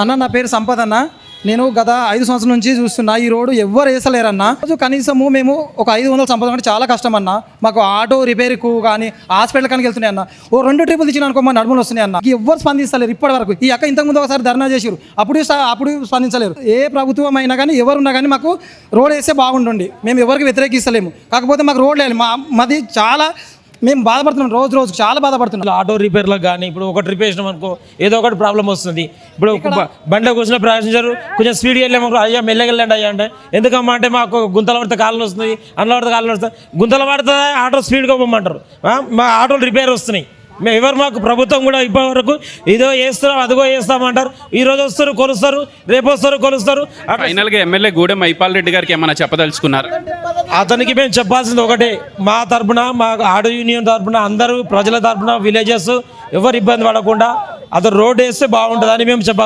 అన్న నా పేరు సంపద అన్న. నేను గత ఐదు సంవత్సరాల నుంచి చూస్తున్నా ఈ రోడ్డు ఎవ్వరు వేసలేరన్న రోజు కనీసము మేము ఒక ఐదు వందలు అంటే చాలా కష్టం అన్న. మాకు ఆటో రిపేర్కు కానీ హాస్పిటల్ కానీ వెళ్తున్నాయి అన్న. ఓ రెండు ట్రిపులు తెచ్చిన అనుకో మా నడుములు వస్తున్నాయి అన్న. ఎవ్వరు స్పందిస్తలేరు ఇప్పటి వరకు. ఈ అక్క ఇంతకుముందు ఒకసారి ధర్నా చేసారు అప్పుడు అప్పుడు స్పందించలేరు. ఏ ప్రభుత్వం అయినా కానీ ఎవరున్నా కానీ మాకు రోడ్ వేస్తే బాగుండండి మేము ఎవరికి వ్యతిరేకిస్తలేము. కాకపోతే మాకు రోడ్ లేదు. మా మాది చాలా మేము బాధపడుతున్నాం రోజు రోజు చాలా బాధపడుతున్నాం. ఆటో రిపేర్లకు కానీ ఇప్పుడు ఒకటి రిపేర్ చేసినాం అనుకో ఏదో ఒకటి ప్రాబ్లం వస్తుంది. ఇప్పుడు ఒక బ- బండిలో కూర్చున్న ప్యాసింజర్ కొంచెం స్పీడ్గా వెళ్ళాము అయ్యా మెల్లగా వెళ్ళండి అయ్యా అంటే. ఎందుకమ్మా అంటే మాకు గుంతల పడితే కాళ్ళు వస్తుంది అందులో పడితే కాళ్ళు వస్తాయి గుంతలు పడితే ఆటో స్పీడ్గా పోమంటారు. మా ఆటోలు రిపేర్ వస్తున్నాయి. మేము ఎవరు మాకు ప్రభుత్వం కూడా ఇప్పటి వరకు ఇదో వేస్తాం అదిగో వేస్తామంటారు ఈ రోజు వస్తారు కొలుస్తారు రేపు వస్తారు కొలుస్తారు. అట్లా ఫైనల్గా ఎమ్మెల్యే గూడెం మైపాల్ రెడ్డి గారికి ఏమైనా చెప్పదలుచుకున్నారు? అతనికి మేము చెప్పాల్సింది ఒకటే. మా తరపున మా ఆటో యూనియన్ తరపున అందరూ ప్రజల తరపున విలేజెస్ ఎవరు ఇబ్బంది పడకుండా అతను రోడ్ వేస్తే బాగుంటుందని మేము చెప్పాలి.